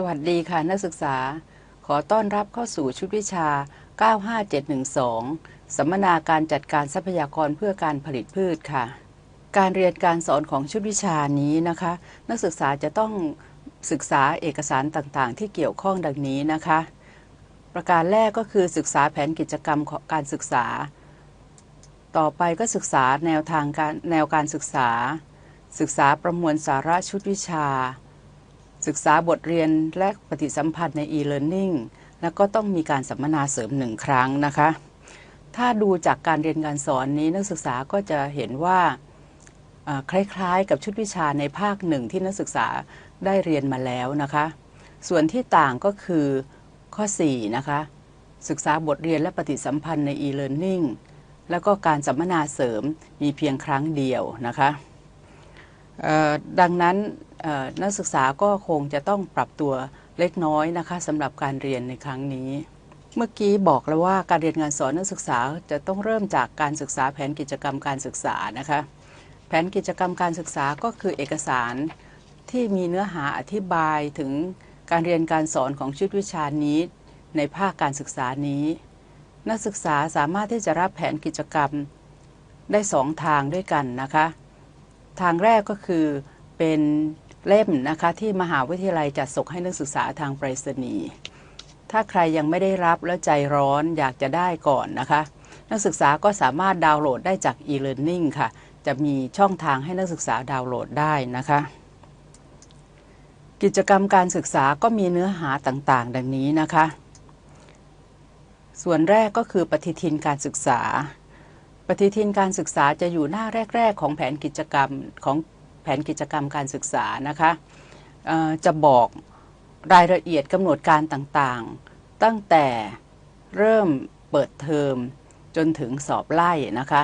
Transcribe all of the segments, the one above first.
สวัสดีค่ะนักศึกษา ขอต้อนรับเข้าสู่ชุดวิชา 95712 สัมมนาการจัดการทรัพยากรเพื่อการผลิตพืชค่ะ การเรียนการสอนของชุดวิชานี้นะคะ นักศึกษาจะต้องศึกษาเอกสารต่างๆ ที่เกี่ยวข้องดังนี้นะคะ ประการแรกก็คือศึกษาแผนกิจกรรมของการศึกษา ต่อไปก็ศึกษาแนวทางการแนวการศึกษา ศึกษาประมวลสาระชุดวิชา ศึกษาบทเรียนและปฏิสัมพันธ์ใน e-learning แล้วก็ต้องมีการสัมมนาเสริมหนึ่งครั้งนะคะ ถ้าดูจากการเรียนการสอนนี้นักศึกษาก็จะเห็นว่าคล้ายๆ กับชุดวิชาในภาคหนึ่งที่นักศึกษาได้เรียนมาแล้วนะคะ ส่วนที่ต่างก็คือข้อ 4 นะคะ ศึกษาบทเรียนและปฏิสัมพันธ์ใน e-learning แล้วก็การสัมมนาเสริมมีเพียงครั้งเดียวนะคะดังนั้น นักศึกษาก็คงจะต้องปรับตัวเล็กน้อยนะคะสำหรับการเรียนในครั้งนี้ เมื่อกี้บอกแล้วว่าการเรียนการสอนนักศึกษาจะต้องเริ่มจากการศึกษาแผนกิจกรรมการศึกษานะคะแผนกิจกรรมการศึกษาก็คือเอกสารที่มีเนื้อหาอธิบายถึงการเรียนการสอนของชุดวิชานี้ในภาคการศึกษานี้ นักศึกษาสามารถที่จะรับแผนกิจกรรมได้สองทางด้วยกันนะคะ ทางแรกก็คือเป็น เล่มนะคะที่มหาวิทยาลัยจัดส่งให้นักศึกษาทางไปรษณีย์ถ้าใครยังไม่ได้รับแล้วใจร้อนอยากจะได้ก่อนนะคะ นักศึกษาก็สามารถดาวน์โหลดได้จาก e-learning ค่ะ จะมีช่องทางให้นักศึกษาดาวน์โหลดได้นะคะ กิจกรรมการศึกษาก็มีเนื้อหาต่างๆ ดังนี้นะคะ ส่วนแรกก็คือปฏิทินการศึกษา ปฏิทินการศึกษาจะอยู่หน้าแรก ๆ ของแผนกิจกรรมของ ผนกิจกรรมการศึกษานะคะจะบอกรายละเอียดกำหนดการต่างๆ ตั้งแต่เริ่มเปิดเทอมจนถึงสอบไล่นะคะ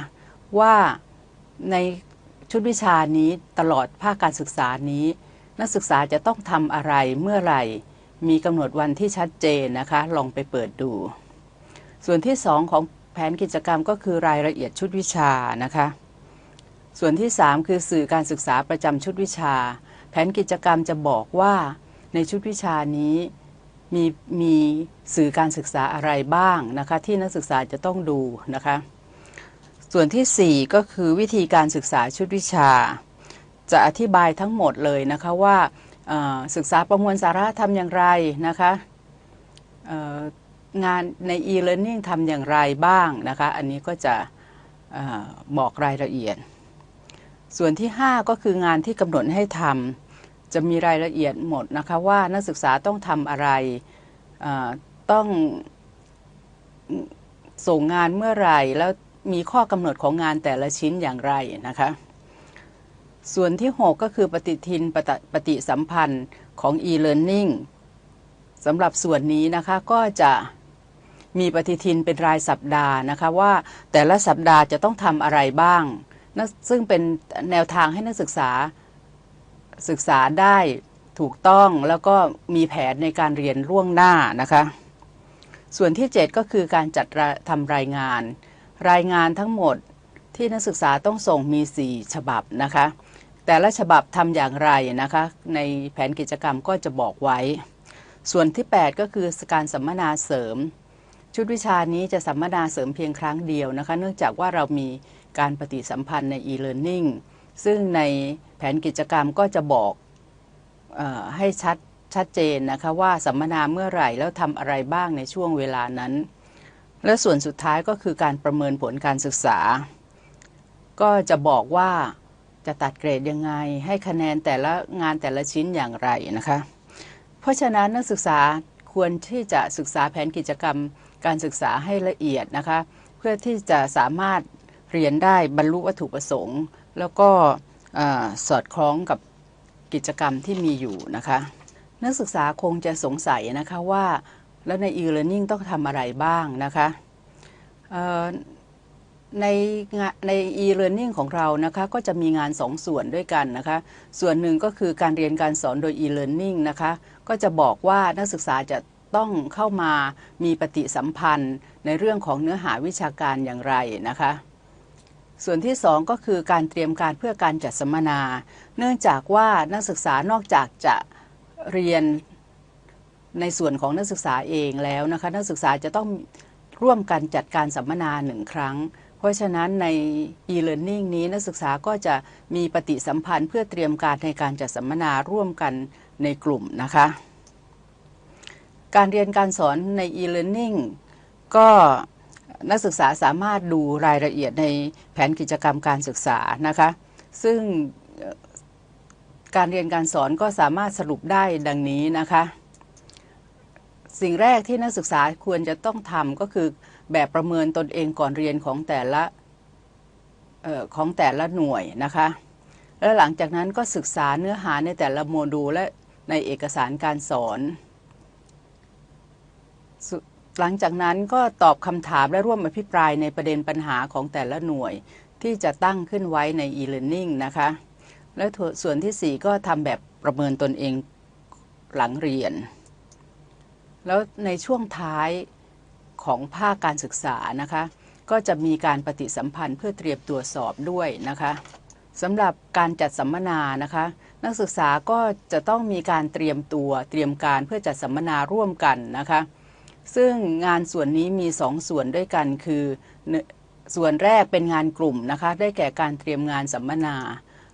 ว่าในชุดวิชานี้ตลอดภาคการศึกษานี้ นักศึกษาจะต้องทำอะไรเมื่อไหร่ มีกำหนดวันที่ชัดเจนนะคะ ลองไปเปิดดู ส่วนที่ 2 ของแผนกิจกรรมก็คือรายละเอียดชุดวิชานะคะ ส่วนที่ 3 คือสื่อการศึกษาประจำชุดวิชา แผนกิจกรรมจะบอกว่าในชุดวิชานี้มีมีสื่อการศึกษาอะไรบ้างนะคะที่นักศึกษาจะต้องดูนะคะส่วนทีสี่4 ก็คือวิธีการศึกษาชุดวิชา จะอธิบายทั้งหมดเลยนะคะว่าศึกษาประมวลสาระทำอย่างไรนะคะงานใน e-learning ทำอย่างไรบ้างนะคะ อันนี้ก็จะออบอกรายละเอียด ส่วนที่ 5 ก็คืองานที่กำหนดให้ทำจะมีรายละเอียดหมดนะคะว่านักศึกษาต้องทำอะไรต้องส่งงานเมื่อไหร่ แล้วมีข้อกำหนดของงานแต่ละชิ้นอย่างไรนะคะส่วนที่ 6 ก็คือปฏิทินปฏิปฏิสัมพันธ์ของ e-learning สำหรับส่วนนี้นะคะก็จะมีปฏิทินเป็นรายสัปดาห์นะคะว่าแต่ละสัปดาห์จะต้องทำอะไรบ้าง ซึ่งเป็นแนวทางให้นักศึกษาศึกษาได้ถูกต้องแล้วก็มีแผนในการเรียนล่วงหน้านะคะ ส่วนที่ 7 ก็คือการจัดทำรายงาน รายงานทั้งหมดที่นักศึกษาต้องส่งมี 4 ฉบับนะคะ แต่ละฉบับทำอย่างไรนะคะ ในแผนกิจกรรมก็จะบอกไว้ ส่วนที่ 8 ก็คือการสัมมนาเสริม ชุดวิชานี้จะสัมมนาเสริมเพียงครั้งเดียวนะคะ เนื่องจากว่าเรามี การปฏิสัมพันธ์ใน e-learning ซึ่งในแผนกิจกรรมก็จะบอกออให้ชัดชัดเจนนะคะว่าสัมมนาเมื่อไหร่แล้วทำอะไรบ้างในช่วงเวลานั้น และส่วนสุดท้ายก็คือการประเมินผลการศึกษา ก็จะบอกว่าจะตัดเกรดยังไง ให้คะแนนแต่ละงานแต่ละชิ้นอย่างไรนะคะ เพราะฉะนั้นนักศึกษาควรที่จะศึกษาแผนกิจกรรมการศึกษาให้ละเอียดนะคะ เพื่อที่จะสามารถ เรียนได้บรรลุวัตถุประสงค์ แล้วก็สอดคล้องกับกิจกรรมที่มีอยู่นะคะ นักศึกษาคงจะสงสัยนะคะว่าแล้วใน e-learning ต้องทำอะไรบ้างนะคะในงานใน e-learning ของเรานะคะก็จะมีงานสองส่วนด้วยกันนะคะ ส่วนหนึ่งก็คือการเรียนการสอนโดย e-learning นะคะก็จะบอกว่านักศึกษาจะต้องเข้ามามีปฏิสัมพันธ์ในเรื่องของเนื้อหาวิชาการอย่างไรนะคะ ส่วนที่ 2 ก็คือการเตรียมการเพื่อการจัดสัมมนา เนื่องจากว่านักศึกษานอกจากจะเรียนในส่วนของนักศึกษาเองแล้วนะคะนักศึกษาจะต้องร่วมกันจัดการสัมมนาหนึ่งครั้ง เพราะฉะนั้นใน e-learning นี้นักศึกษาก็จะมีปฏิสัมพันธ์เพื่อเตรียมการในการจัดสัมมนาร่วมกันในกลุ่มนะคะ การเรียนการสอนใน e-learning ก็ นักศึกษาสามารถดูรายละเอียดในแผนกิจกรรมการศึกษานะคะ ซึ่งการเรียนการสอนก็สามารถสรุปได้ดังนี้นะคะ สิ่งแรกที่นักศึกษาควรจะต้องทำก็คือแบบประเมินตนเองก่อนเรียนของแต่ละออของแต่ละหน่วยนะคะ แล้วหลังจากนั้นก็ศึกษาเนื้อหาในแต่ละโมดูลและในเอกสารการสอน หลังจากนั้นก็ตอบคำถามและร่วมอภิปรายในประเด็นปัญหาของแต่ละหน่วยที่จะตั้งขึ้นไว้ใน e-learning นะคะ และส่วนที่ 4 ก็ทำแบบประเมินตนเองหลังเรียน แล้วในช่วงท้ายของภาคการศึกษานะคะ ก็จะมีการปฏิสัมพันธ์เพื่อเตรียมตัวสอบด้วยนะคะสำหรับการจัดสัมมนานะคะ นักศึกษาก็จะต้องมีการเตรียมตัวเตรียมการเพื่อจัดสัมมนาร่วมกันนะคะ ซึ่งงานส่วนนี้มีสองส่วนด้วยกันคือส่วนแรกเป็นงานกลุ่มนะคะ ได้แก่การเตรียมงานสัมมนา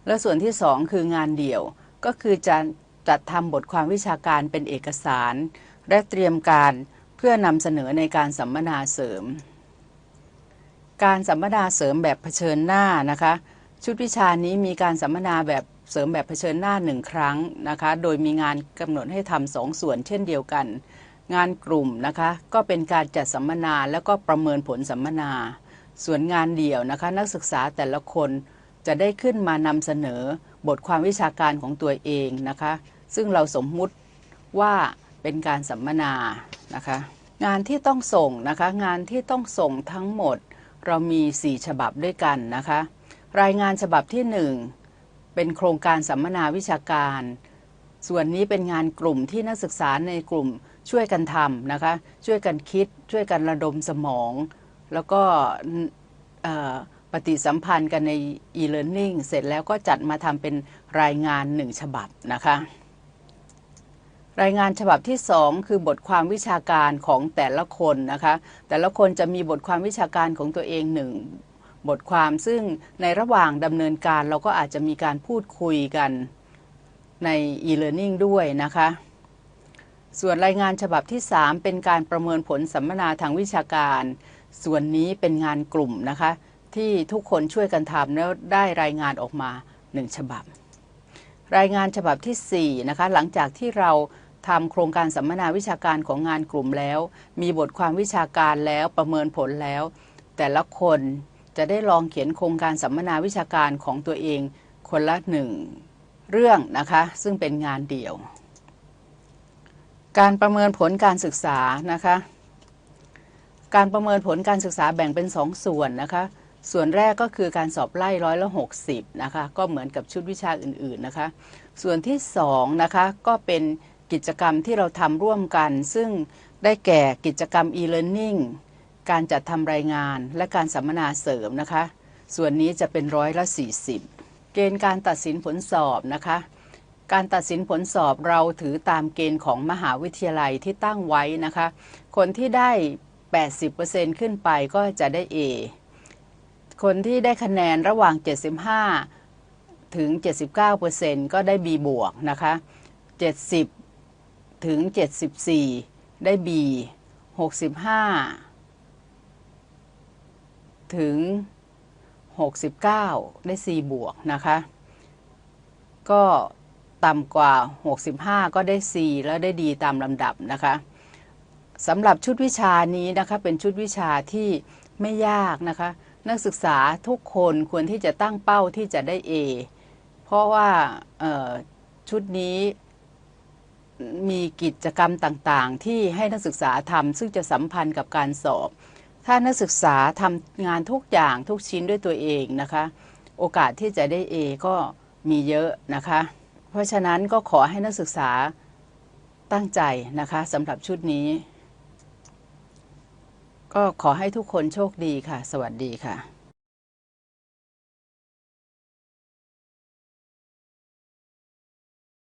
และส่วนที่สองคืองานเดี่ยว ก็คือจะจัดทำบทความวิชาการเป็นเอกสาร และเตรียมการเพื่อนำเสนอในการสัมมนาเสริม การสัมมนาเสริมแบบเผชิญหน้านะคะ ชุดวิชานี้มีการสัมมนาแบบเสริมแบบเผชิญหน้าหนึ่งครั้งนะคะ โดยมีงานกำหนดให้ทำสองส่วนเช่นเดียวกัน งานกลุ่มนะคะก็เป็นการจัดสัมมนาแล้วก็ประเมินผลสัมมนา ส่วนงานเดี่ยวนะคะ นักศึกษาแต่ละคนจะได้ขึ้นมานำเสนอบทความวิชาการของตัวเองนะคะ ซึ่งเราสมมุติว่าเป็นการสัมมนานะคะ งานที่ต้องส่งนะคะ งานที่ต้องส่งทั้งหมดเรามี 4 ฉบับด้วยกันนะคะ รายงานฉบับที่ 1 เป็นโครงการสัมมนาวิชาการ ส่วนนี้เป็นงานกลุ่มที่นักศึกษาในกลุ่ม ช่วยกันทำนะคะ ช่วยกันคิด ช่วยกันระดมสมอง แล้วก็ปฏิสัมพันธ์กันใน e-learning เสร็จแล้วก็จัดมาทำเป็นรายงานหนึ่งฉบับนะคะ รายงานฉบับที่ 2 คือบทความวิชาการของแต่ละคนนะคะ แต่ละคนจะมีบทความวิชาการของตัวเองหนึ่งบทความซึ่งในระหว่างดำเนินการเราก็อาจจะมีการพูดคุยกันใน e-learning ด้วยนะคะ ส่วนรายงานฉบับที่ 3 เป็นการประเมินผลสัมมนาทางวิชาการ ส่วนนี้เป็นงานกลุ่มนะคะ ที่ทุกคนช่วยกันทำแล้วได้รายงานออกมา 1 ฉบับ รายงานฉบับที่4นะคะหลังจากที่เราทำโครงการสัมมนาวิชาการของงานกลุ่มแล้ว มีบทความวิชาการแล้วประเมินผลแล้ว แต่ละคนจะได้ลองเขียนโครงการสัมมนาวิชาการของตัวเองคนละหนึ่งเรื่องนะคะ ซึ่งเป็นงานเดี่ยว การประเมินผลการศึกษานะคะ การประเมินผลการศึกษาแบ่งเป็นสองส่วนนะคะ ส่วนแรกก็คือการสอบไล่ร้อยละหกสิบนะคะ ก็เหมือนกับชุดวิชาอื่นๆนะคะ ส่วนที่สองนะคะก็เป็นกิจกรรมที่เราทำร่วมกัน ซึ่งได้แก่กิจกรรม e-learning การจัดทำรายงานและการสัมมนาเสริมนะคะ ส่วนนี้จะเป็นร้อยละ40 เกณฑ์การตัดสินผลสอบนะคะ การตัดสินผลสอบเราถือตามเกณฑ์ของมหาวิทยาลัยที่ตั้งไว้นะคะ คนที่ได้ 80%ขึ้นไปก็จะได้ A คนที่ได้คะแนนระหว่าง 75 ถึง 79%ก็ได้ B บวกนะคะ 70 ถึง 74 ได้ B 65 ถึง 69 ได้ C บวกนะคะ ก็ ต่ำกว่า 65 ก็ได้ C แล้วได้ดีตามลำดับนะคะสำหรับชุดวิชานี้นะคะเป็นชุดวิชาที่ไม่ยากนะคะ นักศึกษาทุกคนควรที่จะตั้งเป้าที่จะได้ A เพราะว่าชุดนี้มีกิจกรรมต่างๆ ที่ให้นักศึกษาทำซึ่งจะสัมพันธ์กับการสอบ ถ้านักศึกษาทำงานทุกอย่างทุกชิ้นด้วยตัวเองนะคะ โอกาสที่จะได้ A ก็มีเยอะนะคะ เพราะฉะนั้นก็ขอให้นักศึกษาตั้งใจนะคะสำหรับชุดนี้ ก็ขอให้ทุกคนโชคดีค่ะ สวัสดีค่ะ